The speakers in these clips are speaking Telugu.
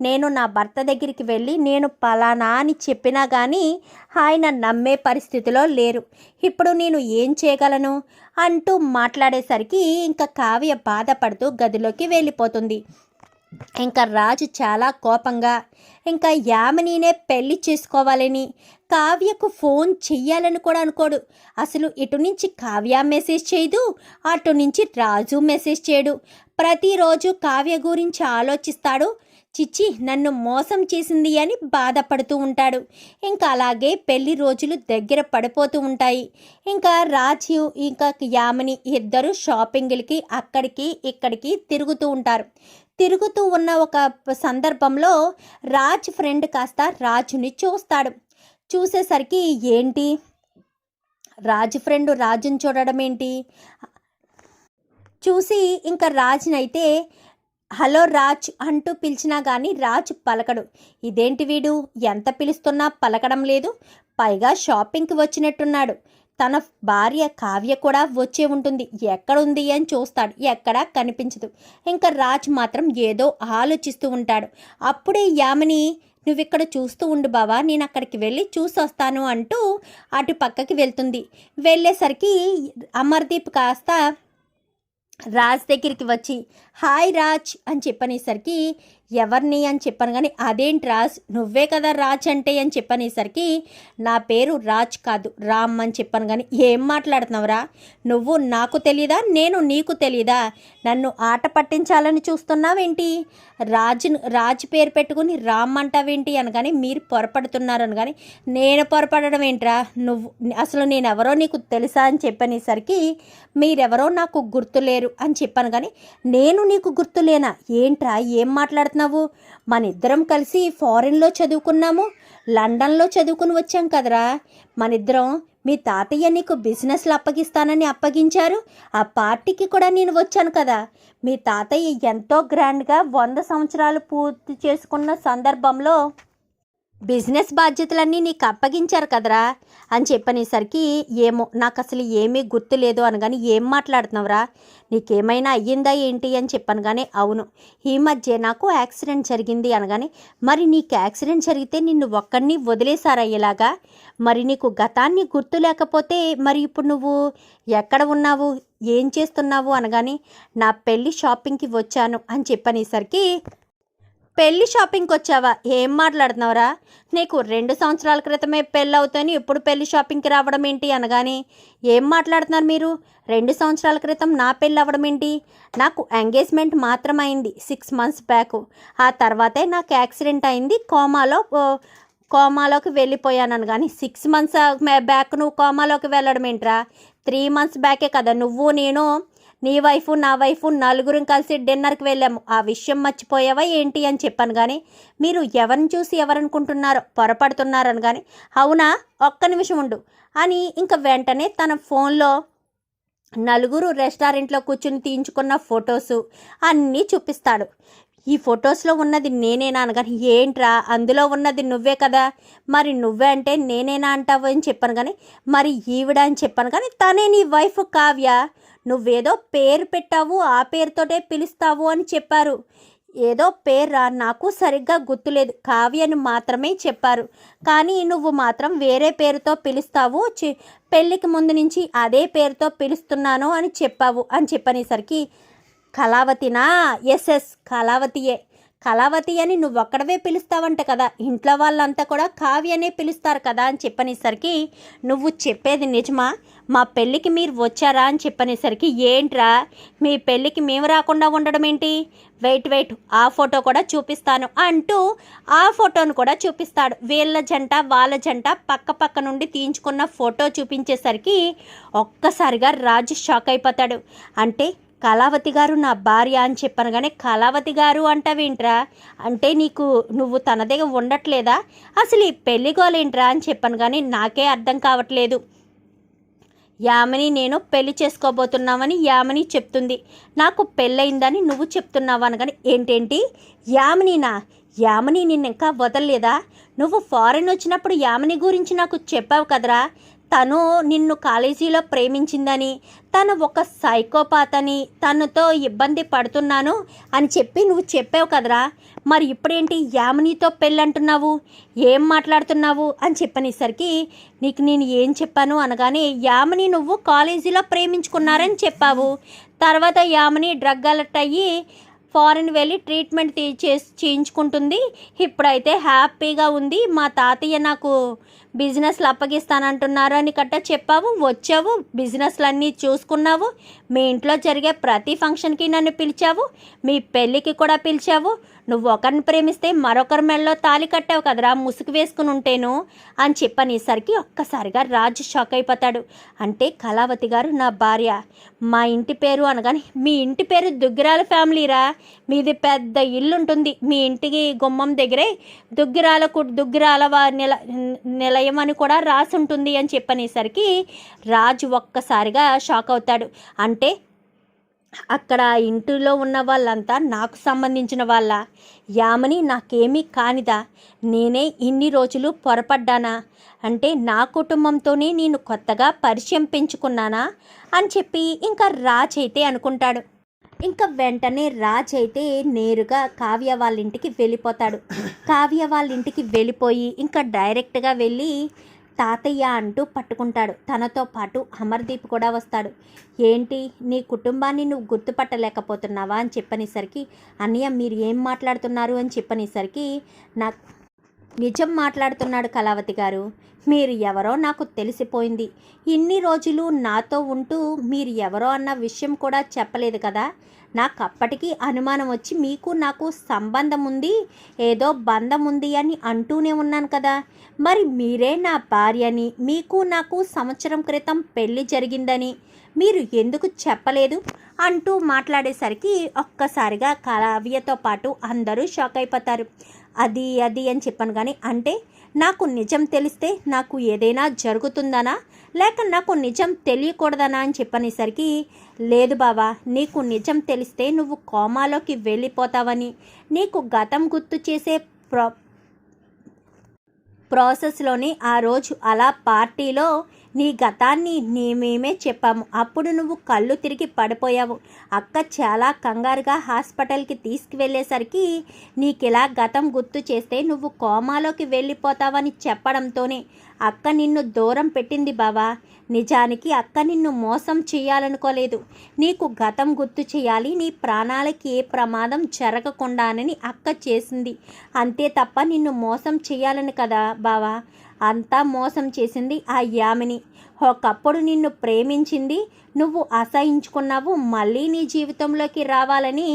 నేను నా భర్త దగ్గరికి వెళ్ళి నేను పలానా అని చెప్పినా కానీ ఆయన నమ్మే పరిస్థితిలో లేరు. ఇప్పుడు నేను ఏం చేయగలను? అంటూ మాట్లాడేసరికి ఇంకా కావ్య బాధపడుతూ గదిలోకి వెళ్ళిపోతుంది. ఇంకా రాజు చాలా కోపంగా ఇంకా యామినీనే పెళ్ళి చేసుకోవాలని. కావ్యకు ఫోన్ చెయ్యాలని కూడా అనుకోడు. అసలు ఇటు నుంచి కావ్య మెసేజ్ చేయదు అటు నుంచి రాజు మెసేజ్ చేయడు. ప్రతిరోజు కావ్య గురించి ఆలోచిస్తాడు. చిచ్చి నన్ను మోసం చేసింది అని బాధపడుతూ ఉంటాడు. ఇంకా అలాగే పెళ్ళి రోజులు దగ్గర పడిపోతూ ఉంటాయి. ఇంకా రాజు ఇంకా యామిని ఇద్దరు షాపింగ్లకి అక్కడికి ఇక్కడికి తిరుగుతూ ఉంటారు. తిరుగుతూ ఉన్న ఒక సందర్భంలో రాజ్ ఫ్రెండ్ కాస్త రాజుని చూస్తాడు. చూసేసరికి ఏంటి? రాజు ఫ్రెండ్ రాజుని చూడడం ఏంటి చూసి ఇంకా రాజునైతే హలో రాజ్ అంటూ పిలిచినా కానీ రాజ్ పలకడు. ఇదేంటి వీడు? ఎంత పిలుస్తున్నా పలకడం లేదు. పైగా షాపింగ్కి వచ్చినట్టున్నాడు. తన భార్య కావ్య కూడా వచ్చే ఉంటుంది. ఎక్కడుంది అని చూస్తాడు. ఎక్కడా కనిపించదు. ఇంకా రాజ్ మాత్రం ఏదో ఆలోచిస్తూ ఉంటాడు. అప్పుడే యామిని నువ్వు ఇక్కడ చూస్తూ ఉండు బావా. నేను అక్కడికి వెళ్ళి చూసి వస్తాను అంటూ అటు పక్కకి వెళ్తుంది. వెళ్ళేసరికి అమర్దీప్ కాస్త రాజ్ దగ్గరికి వచ్చి హాయ్ రాజ్ అని చెప్పనేసరికి ఎవరిని అని చెప్పాను కానీ అదేంటి రాజ్? నువ్వే కదా రాజ్ అంటే అని చెప్పనేసరికి నా పేరు రాజ్ కాదు రామ్ అని చెప్పాను కానీ ఏం మాట్లాడుతున్నావురా? నువ్వు నాకు తెలీదా? నేను నీకు తెలీదా? నన్ను ఆట పట్టించాలని చూస్తున్నావేంటి? రాజును రాజ్ పేరు పెట్టుకుని రామ్ అంటావేంటి అనగాని మీరు పొరపడుతున్నారని కానీ నేను పొరపడడం ఏంట్రా? నువ్వు అసలు నేను ఎవరో నీకు తెలుసా అని చెప్పనేసరికి మీరెవరో నాకు గుర్తులేరు అని చెప్పాను కానీ నేను నీకు గుర్తులేనా? ఏంట్రా? ఏం మాట్లాడుతున్నావు? మన ఇద్దరం కలిసి ఫారెన్లో చదువుకున్నాము. లండన్లో చదువుకుని వచ్చాం కదరా. మనిద్దరం మీ తాతయ్య నీకు బిజినెస్లు అప్పగిస్తానని అప్పగించారు. ఆ పార్టీకి కూడా నేను వచ్చాను కదా. మీ తాతయ్య ఎంతో గ్రాండ్గా వంద సంవత్సరాలు పూర్తి చేసుకున్న సందర్భంలో బిజినెస్ బాధ్యతలన్నీ నీకు అప్పగించారు కదరా అని చెప్పనేసరికి ఏమో నాకు అసలు ఏమీ గుర్తు లేదు అనగాని ఏం మాట్లాడుతున్నావురా? నీకేమైనా అయ్యిందా ఏంటి అని చెప్పాను కానీ అవును. ఈ మధ్య నాకు యాక్సిడెంట్ జరిగింది అనగానే మరి నీకు యాక్సిడెంట్ జరిగితే నిన్ను ఒక్కడిని వదిలేశారయ్యేలాగా? మరి నీకు గతాన్ని గుర్తు లేకపోతే మరి ఇప్పుడు నువ్వు ఎక్కడ ఉన్నావు? ఏం చేస్తున్నావు అనగాని నా పెళ్ళి షాపింగ్కి వచ్చాను అని చెప్పనేసరికి పెళ్ళి షాపింగ్కి వచ్చావా? ఏం మాట్లాడుతున్నావురా? నీకు రెండు సంవత్సరాల క్రితమే పెళ్ళి అవుతాను ఇప్పుడు పెళ్ళి షాపింగ్కి రావడం ఏంటి అనగానే ఏం మాట్లాడుతున్నారు మీరు? రెండు సంవత్సరాల క్రితం నా పెళ్ళి అవ్వడం ఏంటి? నాకు ఎంగేజ్మెంట్ మాత్రం అయింది సిక్స్ మంత్స్ బ్యాక్. ఆ తర్వాతే నాకు యాక్సిడెంట్ అయింది కోమాలో కోమాలోకి వెళ్ళిపోయాను కానీ సిక్స్ మంత్స్ బ్యాక్ నువ్వు కోమాలోకి వెళ్ళడం ఏంట్రా? త్రీ మంత్స్ బ్యాకే కదా నువ్వు నేను నీ వైఫ్ నా వైఫ్ నలుగురం కలిసి డిన్నర్కి వెళ్ళాము. ఆ విషయం మర్చిపోయావా ఏంటి అని చెప్పాను కానీ మీరు ఎవరిని చూసి ఎవరనుకుంటున్నారో పొరపడుతున్నారని కానీ అవునా? ఒక్క నిమిషం ఉండు అని ఇంక వెంటనే తన ఫోన్లో నలుగురు రెస్టారెంట్లో కూర్చుని తీయించుకున్న ఫొటోసు అన్నీ చూపిస్తాడు. ఈ ఫొటోస్లో ఉన్నది నేనేనా అనగాని ఏంట్రా? అందులో ఉన్నది నువ్వే కదా? మరి నువ్వే అంటే నేనేనా అంటావు అని చెప్పాను కానీ మరి ఈవిడ అని చెప్పాను కానీ తనే నీ వైఫ్ కావ్య. నువ్వేదో పేరు పెట్టావు ఆ పేరుతోటే పిలుస్తావు అని చెప్పారు. ఏదో పేర్రా నాకు సరిగ్గా గుర్తులేదు. కావ్యను మాత్రమే చెప్పారు. కానీ నువ్వు మాత్రం వేరే పేరుతో పిలుస్తావు. చి- పెళ్ళికి ముందు నుంచి అదే పేరుతో పిలుస్తున్నాను అని చెప్పావు అని చెప్పనేసరికి కళావతినా? ఎస్ ఎస్ కళావతియే. కళావతి అని నువ్వు ఒక్కడవే పిలుస్తావంట కదా. ఇంట్లో వాళ్ళంతా కూడా కావ్యనే పిలుస్తారు కదా అని చెప్పనేసరికి నువ్వు చెప్పేది నిజమా? మా పెళ్ళికి మీరు వచ్చారా అని చెప్పనేసరికి ఏంట్రా? మీ పెళ్ళికి మేము రాకుండా ఉండడం ఏంటి? వెయిట్ వెయిట్ ఆ ఫోటో కూడా చూపిస్తాను అంటూ ఆ ఫోటోను కూడా చూపిస్తాడు. వీళ్ళ జంట వాళ్ళ జంట పక్క పక్క నుండి తీయించుకున్న ఫోటో చూపించేసరికి ఒక్కసారిగా రాజు షాక్ అయిపోతాడు. అంటే కళావతి గారు నా భార్య అని చెప్పాను కానీ కళావతి గారు అంటావేంట్రా? అంటే నీకు నువ్వు తన దగ్గర ఉండట్లేదా? అసలు ఈ పెళ్ళిగోలేంట్రా అని చెప్పాను కానీ నాకే అర్థం కావట్లేదు. యామిని నేను పెళ్ళి చేసుకోబోతున్నామని యామిని చెప్తుంది. నాకు పెళ్ళయిందని నువ్వు చెప్తున్నావు అనగానే ఏంటేంటి? యామినినా? యామిని నిన్న ఇంకా వదలలేదా? నువ్వు ఫారెన్ వచ్చినప్పుడు యామిని గురించి నాకు చెప్పావు కదరా. తను నిన్ను కాలేజీలో ప్రేమించిందని తను ఒక సైకోపాత్ అని తనతో ఇబ్బంది పడుతున్నాను అని చెప్పి నువ్వు చెప్పావు కదరా. మరి ఇప్పుడేంటి యామినితో పెళ్ళంటున్నావు? ఏం మాట్లాడుతున్నావు? అని చెప్పనేసరికి నీకు నేను ఏం చెప్పాను అనగానే యామిని నువ్వు కాలేజీలో ప్రేమించుకున్నారని చెప్పావు. తర్వాత యామిని డ్రగ్ అలర్ట్ అయ్యి ఫారెన్ వెళ్ళి ట్రీట్మెంట్ తీ- చేసి చేయించుకుంటుంది. ఇప్పుడైతే హ్యాపీగా ఉంది. మా తాతయ్య నాకు బిజినెస్లు అప్పగిస్తానంటున్నారు అని కట్ట చెప్పావు. వచ్చావు బిజినెస్లు అన్నీ చూసుకున్నావు. మీ ఇంట్లో జరిగే ప్రతి ఫంక్షన్కి నన్ను పిలిచావు. మీ పెళ్ళికి కూడా పిలిచావు. నువ్వు ఒకరిని ప్రేమిస్తే మరొకరి మెడలో తాలి కట్టావు కదరా ముసుగు వేసుకుని ఉంటేను అని చెప్పనేసరికి ఒక్కసారిగా రాజు షాక్ అయిపోతాడు. అంటే కళావతి గారు నా భార్య మా ఇంటి పేరు అనగానే మీ ఇంటి పేరు దుగ్గిరాల ఫ్యామిలీరా? మీది పెద్ద ఇల్లు ఉంటుంది మీ ఇంటికి గుమ్మం దగ్గరే దుగ్గిరాల దుగ్గిరాల నిల నిలయం అని కూడా రాసి ఉంటుంది అని చెప్పనేసరికి రాజు ఒక్కసారిగా షాక్ అవుతాడు. అంటే అక్కడ ఇంటిలో ఉన్న వాళ్ళంతా నాకు సంబంధించిన వాళ్ళ. యామని నాకేమీ కానిదా? నేనే ఇన్ని రోజులు పొరపడ్డానా? అంటే నా కుటుంబంతోనే నేను కొత్తగా పరిచయం పెంచుకున్నానా? అని చెప్పి ఇంకా రాజ్ అయితే అనుకుంటాడు. ఇంకా వెంటనే రాజ్ అయితే నేరుగా కావ్య వాళ్ళ ఇంటికి వెళ్ళిపోతాడు. కావ్య వాళ్ళ ఇంటికి వెళ్ళిపోయి ఇంకా డైరెక్ట్గా వెళ్ళి తాతయ్య అంటూ పట్టుకుంటాడు. తనతో పాటు అమర్దీప్ కూడా వస్తాడు. ఏంటి నీ కుటుంబాన్ని నువ్వు గుర్తుపట్టలేకపోతున్నావా? అని చెప్పనేసరికి అన్నయ్య మీరు ఏం మాట్లాడుతున్నారు? అని చెప్పనేసరికి నాకు నిజం మాట్లాడుతున్నాడు కళావతి గారు. మీరు ఎవరో నాకు తెలిసిపోయింది. ఇన్ని రోజులు నాతో ఉంటూ మీరు ఎవరో అన్న విషయం కూడా చెప్పలేదు కదా. నాకు అప్పటికి అనుమానం వచ్చి మీకు నాకు సంబంధం ఉంది ఏదో బంధం ఉంది అని అంటూనే ఉన్నాను కదా. మరి మీరే నా భార్యని మీకు నాకు సంవత్సరం క్రితం పెళ్ళి జరిగిందని మీరు ఎందుకు చెప్పలేదు? అంటూ మాట్లాడేసరికి ఒక్కసారిగా కావ్యతో పాటు అందరూ షాక్ అయిపోతారు. అది అది అని చెప్పాను. కానీ అంటే నాకు నిజం తెలిస్తే నాకు ఏదైనా జరుగుతుందనా? లేక నాకు నిజం తెలియకూడదనా అని చెప్పనేసరికి లేదు బావా నీకు నిజం తెలిస్తే నువ్వు కోమాలోకి వెళ్ళిపోతావని నీకు గతం గుర్తు చేసే ప్రో ప్రాసెస్లోని ఆ రోజు అలా పార్టీలో నీ గతాన్ని నీ మేమే చెప్పాము. అప్పుడు నువ్వు కళ్ళు తిరిగి పడిపోయావు. అక్క చాలా కంగారుగా హాస్పిటల్కి తీసుకువెళ్ళేసరికి నీకిలా గతం గుర్తు చేస్తే నువ్వు కోమాలోకి వెళ్ళిపోతావని చెప్పడంతోనే అక్క నిన్ను దూరం పెట్టింది బావా. నిజానికి అక్క నిన్ను మోసం చేయాలనుకోలేదు. నీకు గతం గుర్తు చేయాలి. నీ ప్రాణాలకి ఏ ప్రమాదం జరగకుండానని అక్క చేసింది. అంతే తప్ప నిన్ను మోసం చేయాలని కదా బావా. అంతా మోసం చేసింది ఆ యామిని. ఒకప్పుడు నిన్ను ప్రేమించింది నువ్వు అసహించుకున్నావు మళ్ళీ నీ జీవితంలోకి రావాలని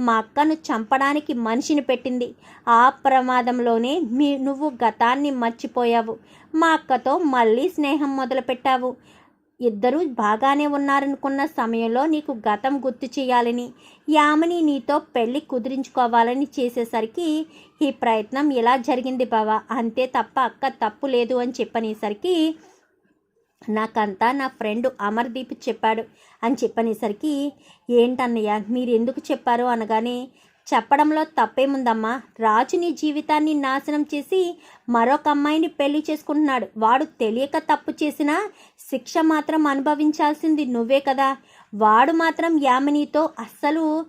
మా అక్కను చంపడానికి మనిషిని పెట్టింది. ఆ ప్రమాదంలోనే మీ నువ్వు గతాన్ని మర్చిపోయావు. మా అక్కతో మళ్ళీ స్నేహం మొదలుపెట్టావు. ఇద్దరూ బాగానే ఉన్నారనుకున్న సమయంలో నీకు గతం గుర్తు చేయాలని యామిని నీతో పెళ్ళి కుదిరించుకోవాలని చేసేసరికి ఈ ప్రయత్నం ఇలా జరిగింది బావా. అంతే తప్ప అక్క తప్పు లేదు అని చెప్పనేసరికి నాకంతా నా ఫ్రెండ్ అమర్దీప్ చెప్పాడు అని చెప్పనేసరికి ఏంటన్నయ్య మీరు ఎందుకు చెప్పారు? అనగానే చెప్పడంలో తప్పేముందమ్మా? రాజు నీ జీవితాన్ని నాశనం చేసి మరొక అమ్మాయిని పెళ్ళి చేసుకుంటున్నాడు. వాడు తెలియక తప్పు చేసినా శిక్ష మాత్రం అనుభవించాల్సింది నువ్వే కదా. వాడు మాత్రం యామినితో అస్సలు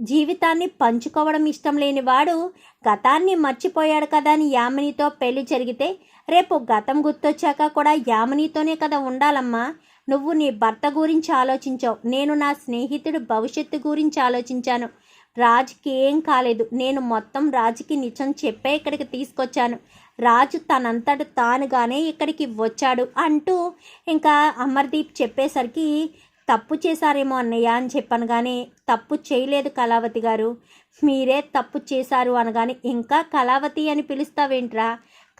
జీవితాన్ని పంచుకోవడం ఇష్టం లేని వాడు గతాన్ని మర్చిపోయాడు కదా అని యామినితో పెళ్ళి జరిగితే రేపు గతం గుర్తొచ్చాక కూడా యామినితోనే కదా ఉండాలమ్మా. నువ్వు నీ భర్త గురించి ఆలోచించావు. నేను నా స్నేహితుడు భవిష్యత్తు గురించి ఆలోచించాను. రాజుకి ఏం కాలేదు. నేను మొత్తం రాజుకి నిజం చెప్పే ఇక్కడికి తీసుకొచ్చాను. రాజు తనంతట తానుగానే ఇక్కడికి వచ్చాడు అంటూ ఇంకా అమర్దీప్ చెప్పేసరికి తప్పు చేశారేమో అన్నయ్య అని చెప్పాను కానీ తప్పు చేయలేదు కళావతి గారు. మీరే తప్పు చేశారు అనగానే ఇంకా కళావతి అని పిలుస్తావేంట్రా?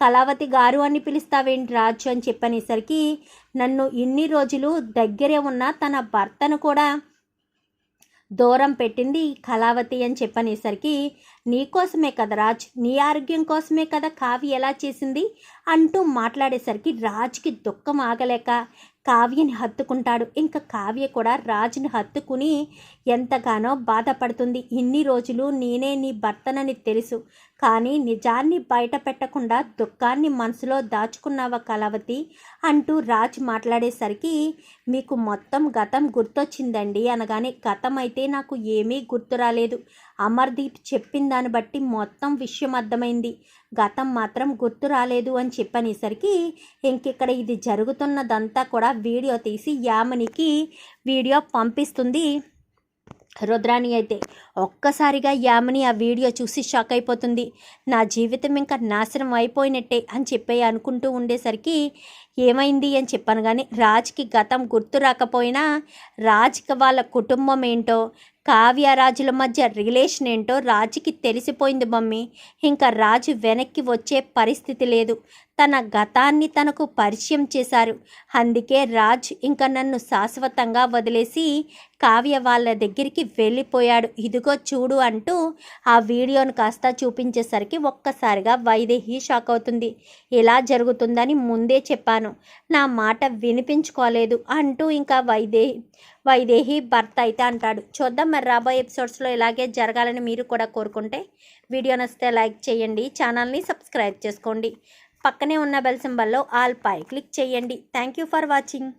కళావతి గారు అని పిలుస్తావేంటి రాజు? అని చెప్పనేసరికి నన్ను ఇన్ని రోజులు దగ్గరే ఉన్న తన భర్తను కూడా దూరం పెట్టింది కళావతి అని చెప్పనేసరికి నీకోసమే కదా రాజ్? నీ ఆరోగ్యం కోసమే కదా కావ్య ఎలా చేసింది? అంటూ మాట్లాడేసరికి రాజ్కి దుఃఖం ఆగలేక కావ్యని హత్తుకుంటాడు. ఇంకా కావ్య కూడా రాజుని హత్తుకుని ఎంతగానో బాధపడుతుంది. ఇన్ని రోజులు నేనే నీ భర్తనని తెలుసు. కానీ నిజాన్ని బయట పెట్టకుండా దుఃఖాన్ని మనసులో దాచుకున్నావ కలవతి అంటూ రాజ్ మాట్లాడేసరికి మీకు మొత్తం గతం గుర్తొచ్చిందండి అనగానే గతం అయితే నాకు ఏమీ గుర్తు రాలేదు. అమర్దీప్ చెప్పిన దాన్ని బట్టి మొత్తం విషయం అర్థమైంది. గతం మాత్రం గుర్తు రాలేదు అని చెప్పనేసరికి ఇంకిక్కడ ఇది జరుగుతున్నదంతా కూడా వీడియో తీసి యామనికి వీడియో పంపిస్తుంది. రుద్రాణి అయితే ఒక్కసారిగా యామిని ఆ వీడియో చూసి షాక్ అయిపోతుంది. నా జీవితం ఇంకా నాశనం అయిపోయినట్టే అని చెప్పి అనుకుంటూ ఉండేసరికి ఏమైంది అని చెప్పాను కానీ రాజ్కి గతం గుర్తు రాకపోయినా రాజ్కి వాళ్ళ కుటుంబం ఏంటో కావ్యరాజుల మధ్య రిలేషన్ ఏంటో రాజుకి తెలిసిపోయింది మమ్మీ. ఇంకా రాజు వెనక్కి వచ్చే పరిస్థితి లేదు. తన గతాన్ని తనకు పరిచయం చేశారు. అందుకే రాజ్ ఇంకా నన్ను శాశ్వతంగా వదిలేసి కావ్య వాళ్ళ దగ్గరికి వెళ్ళిపోయాడు. ఇది ఇదిగో చూడు అంటూ ఆ వీడియోను కాస్త చూపించేసరికి ఒక్కసారిగా వైదేహి షాక్ అవుతుంది. ఇలా జరుగుతుందని ముందే చెప్పాను. నా మాట వినిపించుకోలేదు అంటూ ఇంకా వైదేహి వైదేహి భర్త అయితే అంటాడు. చూద్దాం మరి రాబోయే ఎపిసోడ్స్లో ఇలాగే జరగాలని మీరు కూడా కోరుకుంటే వీడియో నచ్చితే లైక్ చేయండి ఛానల్ని సబ్స్క్రైబ్ చేసుకోండి. పక్కనే ఉన్న బెల్ సింబల్లో ఆల్ పై క్లిక్ చేయండి. Thank you for watching.